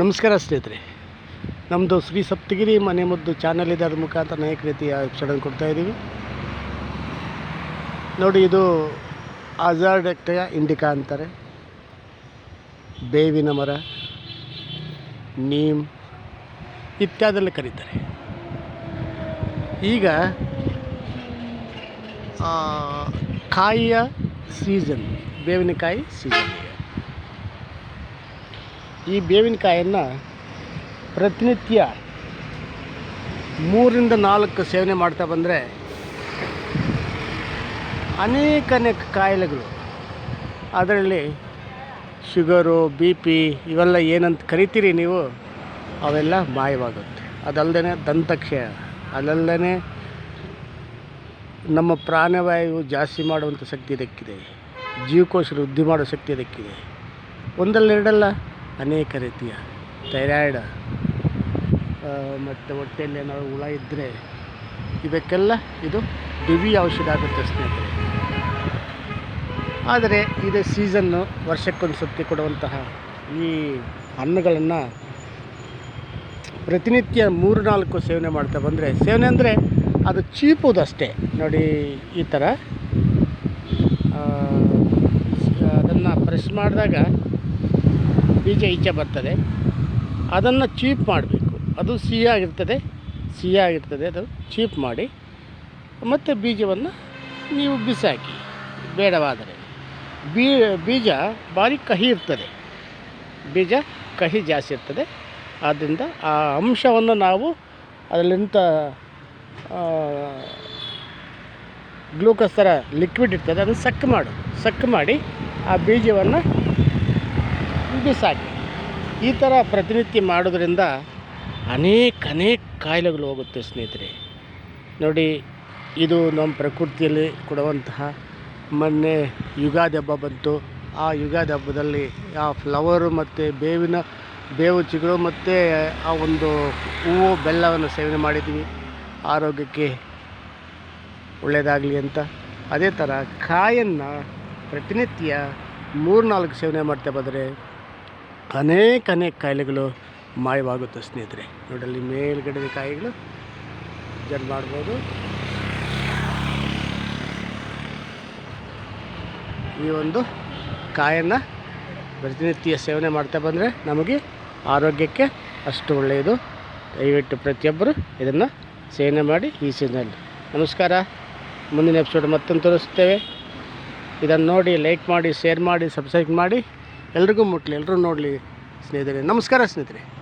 ನಮಸ್ಕಾರ ಸ್ನೇಹಿತರೆ. ನಮ್ಮದು ಶ್ರೀ ಸಪ್ತಗಿರಿ ಮನೆ ಮದ್ದು ಚಾನಲ್ ಇದೆ ಅದ್ರ ಮುಖಾಂತರ ಅನೇಕ ರೀತಿಯ ಎಪಿಸೋಡನ್ನು ಕೊಡ್ತಾ ಇದ್ದೀವಿ. ನೋಡಿ, ಇದು ಅಜಾರ್ಡೆಕ್ಟಯ ಇಂಡಿಕಾ ಅಂತಾರೆ. ಬೇವಿನ ಮರ, ನೀಮ್ ಇತ್ಯಾದೆಲ್ಲ ಕರೀತಾರೆ. ಈಗ ಕಾಯಿಯ ಸೀಸನ್ ಬೇವಿನಕಾಯಿ ಸೀಸನ್ ಈ ಬೇವಿನಕಾಯನ್ನು ಪ್ರತಿನಿತ್ಯ ಮೂರಿಂದ ನಾಲ್ಕು ಸೇವನೆ ಮಾಡ್ತಾ ಬಂದರೆ ಅನೇಕ ಅನೇಕ ಕಾಯಿಲೆಗಳು. ಅದರಲ್ಲಿ ಶುಗರು, ಬಿ ಪಿ ಇವೆಲ್ಲ ಏನಂತ ಕರಿತೀರಿ ನೀವು, ಅವೆಲ್ಲ ಮಾಯವಾಗುತ್ತೆ. ಅದಲ್ಲದೆ ದಂತಕ್ಷಯ ಅದಲ್ಲದೆ ನಮ್ಮ ಪ್ರಾಣವಾಯು ಜಾಸ್ತಿ ಮಾಡುವಂಥ ಶಕ್ತಿ ಇದಕ್ಕಿದೆ. ಜೀವಕೋಶ ವೃದ್ಧಿ ಮಾಡೋ ಶಕ್ತಿ ಇದಕ್ಕಿದೆ. ಒಂದಲ್ಲೆರಡಲ್ಲ ಅನೇಕ ರೀತಿಯ ಥೈರಾಯ್ಡ್ ಮತ್ತು ಹೊಟ್ಟೆಯಲ್ಲಿ ಏನಾದ್ರು ಹುಳ ಇದ್ದರೆ ಇದಕ್ಕೆಲ್ಲ ಇದು ದಿವಿ ಔಷಧ ಆಗುತ್ತೆ ಸ್ನೇಹಿತರೆ. ಆದರೆ ಇದು ಸೀಸನ್ನು ವರ್ಷಕ್ಕೊಂದು ಸುತ್ತಿ ಕೊಡುವಂತಹ ಈ ಹಣ್ಣುಗಳನ್ನು ಪ್ರತಿನಿತ್ಯ ಮೂರು ನಾಲ್ಕು ಸೇವನೆ ಮಾಡ್ತಾ ಬಂದರೆ, ಸೇವನೆ ಅಂದರೆ ಅದು ಚೀಪುದಷ್ಟೇ ನೋಡಿ ಈ ಥರ ಅದನ್ನು ಪ್ರೆಸ್ ಮಾಡಿದಾಗ ಬೀಜ ಈಚೆ ಬರ್ತದೆ. ಅದನ್ನು ಚೀಪ್ ಮಾಡಬೇಕು. ಅದು ಸಿಹಿಯಾಗಿರ್ತದೆ ಸಿಹಿಯಾಗಿರ್ತದೆ ಅದು ಚೀಪ್ ಮಾಡಿ ಮತ್ತು ಬೀಜವನ್ನು ನೀವು ಬಿಸಾಕಿ, ಬೇಡವಾದರೆ. ಬೀ, ಬೀಜ ಭಾರಿ ಕಹಿ ಇರ್ತದೆ. ಬೀಜ ಕಹಿ ಜಾಸ್ತಿ ಇರ್ತದೆ. ಆದ್ದರಿಂದ ಆ ಅಂಶವನ್ನು ನಾವು ಅದರಲ್ಲಿಂತ ಗ್ಲೂಕೋಸ್ ಥರ ಲಿಕ್ವಿಡ್ ಇರ್ತದೆ, ಅದನ್ನು ಸಕ್ ಮಾಡು. ಸಕ್ ಮಾಡಿ ಆ ಬೀಜವನ್ನು ಬಿಸಾಕಿ ಈ ಥರ ಪ್ರತಿನಿತ್ಯ ಮಾಡೋದ್ರಿಂದ ಅನೇಕ ಅನೇಕ ಕಾಯಿಲೆಗಳು ಹೋಗುತ್ತೆ ಸ್ನೇಹಿತರೆ. ನೋಡಿ, ಇದು ನಮ್ಮ ಪ್ರಕೃತಿಯಲ್ಲಿ ಕೊಡುವಂತಹ ಮೊನ್ನೆ ಯುಗಾದಿ ಹಬ್ಬ ಬಂತು. ಆ ಯುಗಾದಿ ಹಬ್ಬದಲ್ಲಿ ಆ ಫ್ಲವರು ಮತ್ತು ಬೇವಿನ ಬೇವು ಚಿಗುರು ಮತ್ತು ಆ ಒಂದು ಹೂವು, ಬೆಲ್ಲವನ್ನು ಸೇವನೆ ಮಾಡಿದ್ವಿ ಆರೋಗ್ಯಕ್ಕೆ ಒಳ್ಳೆಯದಾಗಲಿ ಅಂತ. ಅದೇ ಥರ ಕಾಯನ್ನು ಪ್ರತಿನಿತ್ಯ ಮೂರು ನಾಲ್ಕು ಸೇವನೆ ಮಾಡ್ತಾ ಬಂದರೆ ಅನೇಕ ಅನೇಕ ಕಾಯಿಲೆಗಳು ಮಾಯವಾಗುತ್ತೆ ಸ್ನೇಹಿತರೆ. ನೋಡಲ್ಲಿ ಮೇಲ್ಗಡೆ ಕಾಯಿಗಳು ಜನ್ ಮಾಡ್ಬೋದು. ಈ ಒಂದು ಕಾಯನ್ನು ಪ್ರತಿನಿತ್ಯ ಸೇವನೆ ಮಾಡ್ತಾ ಬಂದರೆ ನಮಗೆ ಆರೋಗ್ಯಕ್ಕೆ ಅಷ್ಟು ಒಳ್ಳೆಯದು. ದಯವಿಟ್ಟು ಪ್ರತಿಯೊಬ್ಬರು ಇದನ್ನು ಸೇವನೆ ಮಾಡಿ ಈ ಸೀಸನಲ್ಲಿ ನಮಸ್ಕಾರ. ಮುಂದಿನ ಎಪಿಸೋಡ್ ಮತ್ತೊಂದು ತೋರಿಸ್ತೇವೆ ಇದನ್ನು ನೋಡಿ ಲೈಕ್ ಮಾಡಿ ಶೇರ್ ಮಾಡಿ ಸಬ್ಸ್ಕ್ರೈಬ್ ಮಾಡಿ. ಎಲ್ರಿಗೂ ಮುಟ್ಲಿ ಎಲ್ಲರೂ ನೋಡಲಿ ಸ್ನೇಹಿತರೆ. ನಮಸ್ಕಾರ ಸ್ನೇಹಿತರೆ.